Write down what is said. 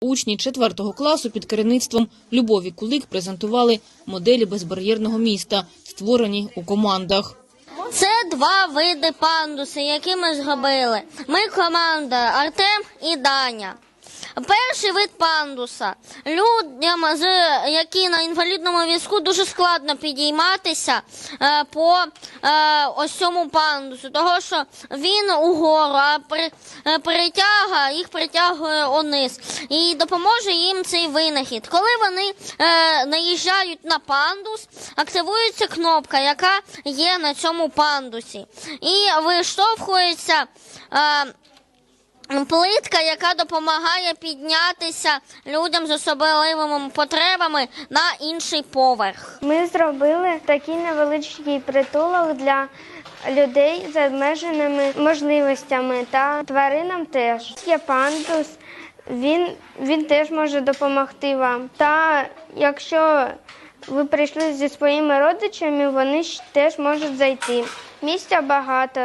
Учні 4 класу під керівництвом Любові Кулик презентували моделі безбар'єрного міста, створені у командах. Це два види пандуси, які ми зробили. Ми команда Артем і Даня. Перший вид пандуса. Людям, які на інвалідному візку, дуже складно підійматися е, по е, ось цьому пандусу, того що він угору, а е, притяга, їх притягує униз. І допоможе їм цей винахід. Коли вони наїжджають на пандус, активується кнопка, яка є на цьому пандусі. І виштовхується. Плитка, яка допомагає піднятися людям з особливими потребами на інший поверх. Ми зробили такий невеличкий притулок для людей з обмеженими можливостями та тваринам теж. Є пандус, він, він теж може допомогти вам. Та якщо ви прийшли зі своїми родичами, вони теж можуть зайти. Місця багато.